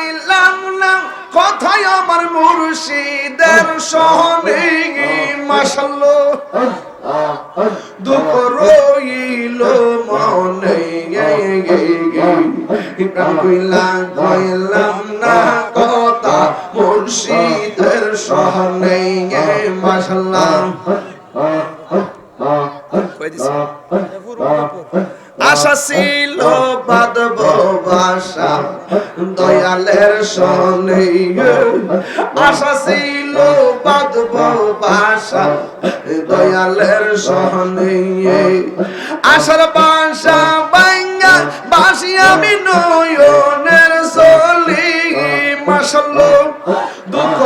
পাইলাম না। কথায় আমার মুর্শিদের সহনে মাসাল্লাহ দুঃখ রইল মনে কইলাম কইলাম না কথা মুর্শিদের সহনে মাসাল্লাহ আশা ছিল বাদব বাসা দয়ালের সনে। আশা ছিল বাদব বাসা দয়ালের সনে। আশার বাসা বাইঙ্গা বাসি আমি নয়নের চলি। মাসাল দুঃখ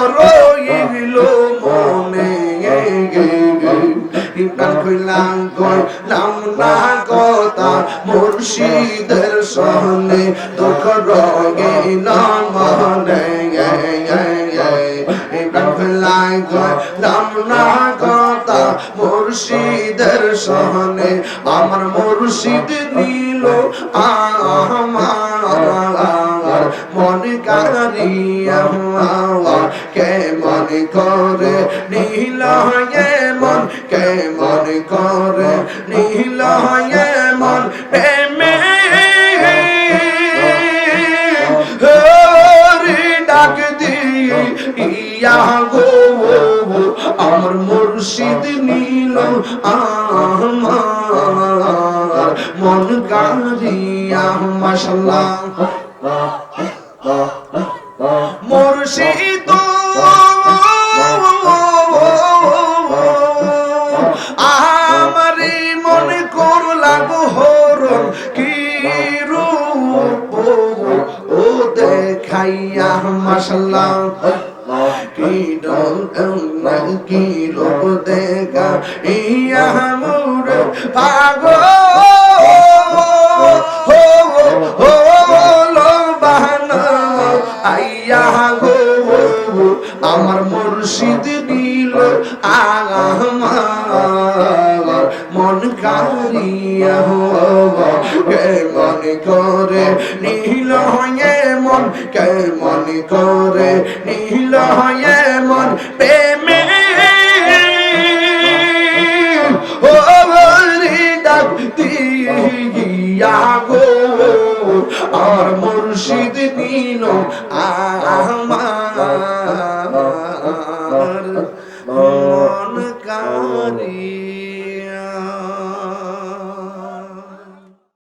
প্রাণ কইলাম কইলাম না কথা মুর্শিদের সহনে দুঃখ রগে না মনে মুর্শিদের সহনে আমার মুর্শিদ নিল আমার মন কারিয়া কে মন করে নীল মন করে নীল মন প্রেমে। ডাক দিয়ে, ইয়া গো আমার মুর্শিদ নীল আমার। মন মুর্শিদ কি রূপ ও দেখাইয়া মাশাল্লাহ কি রূপ কি রূপ দেখা ইয়া মুর পাগল। আমার মুর্শিদ নীল আমার মন কারিয়া কে মন করে নীল হয়ে মন কে মন করে নীল হয়ে মন প্রেমে ও রে ডাক দিয়া গো আর মুর্শিদ নীল আমার